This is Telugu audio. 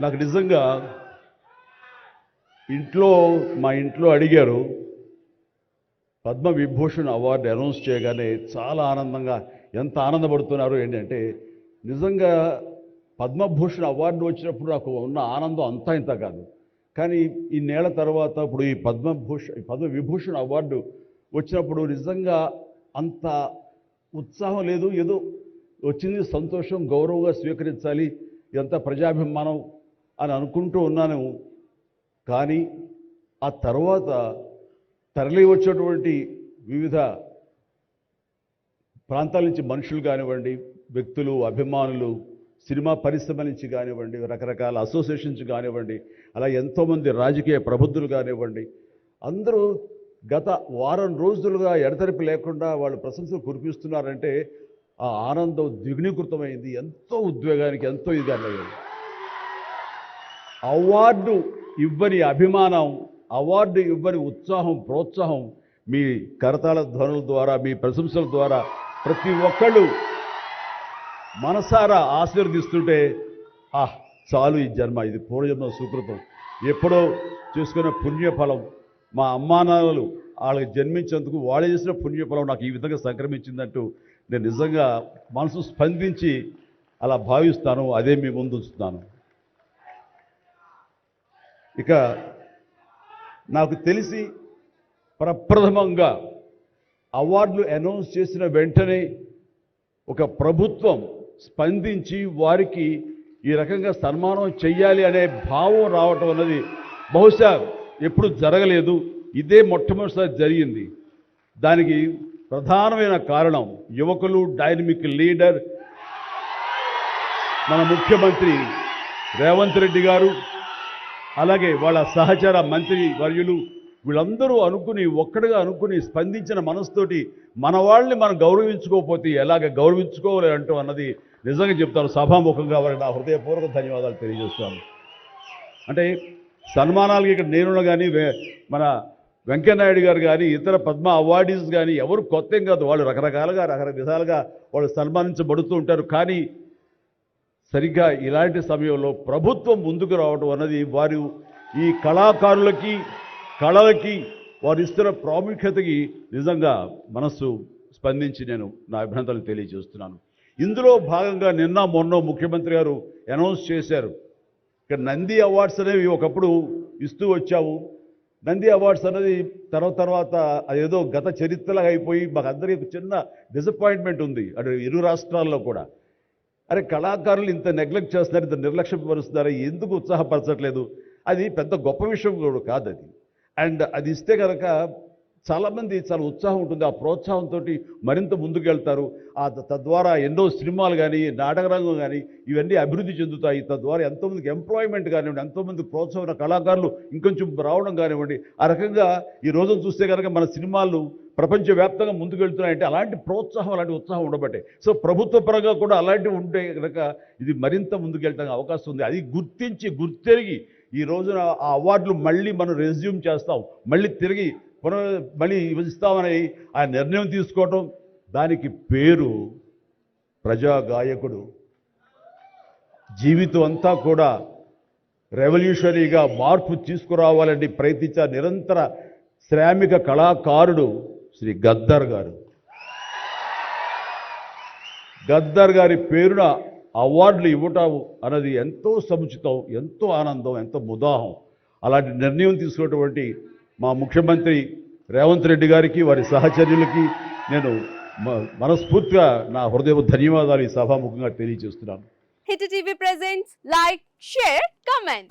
నాకు నిజంగా ఇంట్లో మా ఇంట్లో అడిగారు పద్మ విభూషణ్ అవార్డు అనౌన్స్ చేయగానే చాలా ఆనందంగా ఎంత ఆనందపడుతున్నారు ఏంటంటే నిజంగా పద్మభూషణ్ అవార్డు వచ్చినప్పుడు నాకు ఉన్న ఆనందం అంతా ఇంత కాదు. కానీ ఈ నేల తర్వాత ఇప్పుడు ఈ పద్మభూషణ్ ఈ పద్మ విభూషణ్ అవార్డు వచ్చినప్పుడు నిజంగా అంత ఉత్సాహం లేదు. ఏదో వచ్చింది సంతోషం గౌరవంగా స్వీకరించాలి ఎంత ప్రజాభిమానం అని అనుకుంటూ ఉన్నాను. కానీ ఆ తర్వాత తరలి వచ్చేటువంటి వివిధ ప్రాంతాల నుంచి మనుషులు కానివ్వండి వ్యక్తులు అభిమానులు సినిమా పరిశ్రమ నుంచి కానివ్వండి రకరకాల అసోసియేషన్స్ కానివ్వండి అలా ఎంతోమంది రాజకీయ ప్రబుద్ధులు కానివ్వండి అందరూ గత వారం రోజులుగా ఎడతెరిపి లేకుండా వాళ్ళు ప్రశంసలు కురిపిస్తున్నారంటే ఆ ఆనందం ద్విగుణీకృతమైంది. ఎంతో ఉద్వేగానికి ఎంతో ఇది అన్నది అవార్డు ఇవ్వని అభిమానం అవార్డు ఇవ్వని ఉత్సాహం ప్రోత్సాహం మీ కరతాళ ధ్వనుల ద్వారా మీ ప్రశంసల ద్వారా ప్రతి ఒక్కళ్ళు మనసారా ఆశీర్వదిస్తుంటే ఆహ్ చాలు ఈ జన్మ. ఇది పూర్వజన్మ సుకృతం. ఎప్పుడో చేసుకున్న పుణ్యఫలం. మా అమ్మానాన్నలు వాళ్ళకి జన్మించేందుకు వాళ్ళు చేసిన పుణ్యఫలం నాకు ఈ విధంగా సంక్రమించిందంటూ నేను నిజంగా మనసు స్పందించి అలా భావిస్తాను. అదే మీ ముందు ఉంచుతాను ఇక నాకు తెలిసి ప్రప్రథమంగా అవార్డులు అనౌన్స్ చేసిన వెంటనే ఒక ప్రభుత్వం స్పందించి వారికి ఈ రకంగా సన్మానం చెయ్యాలి అనే భావం రావటం అన్నది బహుశా ఎప్పుడు జరగలేదు. ఇదే మొట్టమొదటిసారి జరిగింది. దానికి ప్రధానమైన కారణం యువకులు డైనమిక్ లీడర్ మన ముఖ్యమంత్రి రేవంత్ రెడ్డి గారు అలాగే వాళ్ళ సహచర మంత్రి వర్యులు వీళ్ళందరూ అనుకుని ఒక్కడిగా అనుకుని స్పందించిన మనసుతోటి మన వాళ్ళని మనం గౌరవించుకోకపోతే ఎలాగ గౌరవించుకోవాలి అంటూ అన్నది నిజంగా చెప్తాను. సభాముఖంగా వారికి నా హృదయపూర్వక ధన్యవాదాలు తెలియజేస్తాను అంటే సన్మానాలకి ఇక్కడ నేను కానీ మన వెంకయ్యనాయుడు గారు కానీ ఇతర పద్మ అవార్డీస్ కానీ ఎవరు కొత్త కాదు. వాళ్ళు రకరకాలుగా రకరకాల విధాలుగా వాళ్ళు సన్మానించబడుతూ ఉంటారు. కానీ సరిగ్గా ఇలాంటి సమయంలో ప్రభుత్వం ముందుకు రావడం అన్నది వారు ఈ కళాకారులకి కళలకి వారు ఇస్తున్న ప్రాముఖ్యతకి నిజంగా మనస్సు స్పందించి నేను నా అభినందనలు తెలియజేస్తున్నాను. ఇందులో భాగంగా నిన్న మొన్న ముఖ్యమంత్రి గారు అనౌన్స్ చేశారు. ఇక్కడ నంది అవార్డ్స్ అనేవి ఒకప్పుడు ఇస్తూ వచ్చాము. నంది అవార్డ్స్ అనేది తర్వాత తర్వాత అదేదో గత చరిత్రలాగా అయిపోయి మాకు అందరికీ చిన్న డిసప్పాయింట్మెంట్ ఉంది. అటు ఇరు రాష్ట్రాల్లో కూడా. అరే కళాకారులు ఇంత నెగ్లెక్ట్ చేస్తున్నారు ఇంత నిర్లక్ష్యపరుస్తున్నారు? ఎందుకు ఉత్సాహపరచట్లేదు? అది పెద్ద గొప్ప విషయం కూడా కాదు అది. అండ్ అది ఇస్తే కనుక చాలామంది చాలా ఉత్సాహం ఉంటుంది ఆ ప్రోత్సాహంతో మరింత ముందుకు వెళ్తారు ఆ తద్వారా ఎన్నో సినిమాలు కానీ నాటక రంగం కానీ ఇవన్నీ అభివృద్ధి చెందుతాయి. తద్వారా ఎంతోమందికి ఎంప్లాయ్మెంట్ కానివ్వండి ఎంతోమంది ప్రోత్సాహం కళాకారులు ఇంకొంచెం రావడం కానివ్వండి. ఆ రకంగా ఈ రోజును చూస్తే కనుక మన సినిమాలు ప్రపంచవ్యాప్తంగా ముందుకెళ్తున్నాయంటే అలాంటి ప్రోత్సాహం అలాంటి ఉత్సాహం ఉండబట్టే. సో ప్రభుత్వ పరంగా కూడా అలాంటివి ఉంటే కనుక ఇది మరింత ముందుకెళ్ళడానికి అవకాశం ఉంది. అది గుర్తించి గుర్తెరిగి ఈ రోజున ఆ అవార్డులు మళ్ళీ మనం రెజ్యూమ్ చేస్తాం. మళ్ళీ తిరిగి పునః మళ్ళీ ఇస్తామని ఆ నిర్ణయం తీసుకోవటం. దానికి పేరు ప్రజా గాయకుడు. జీవితం అంతా కూడా రెవల్యూషనరీగా మార్పు తీసుకురావాలని ప్రయత్నించే నిరంతర శ్రామిక కళాకారుడు శ్రీ గద్దర్ గారు. గద్దర్ గారి పేరున అవార్డులు ఇవ్వటం అన్నది ఎంతో సముచితం ఎంతో ఆనందం ఎంతో ముదాహం. అలాంటి నిర్ణయం తీసుకున్నటువంటి మా ముఖ్యమంత్రి రేవంత్ రెడ్డి గారికి వారి సహచర్యులకి నేను మనస్ఫూర్తిగా నా హృదయ ధన్యవాదాలు ఈ సభాముఖంగా తెలియజేస్తున్నాను. Hit TV presents like share comment.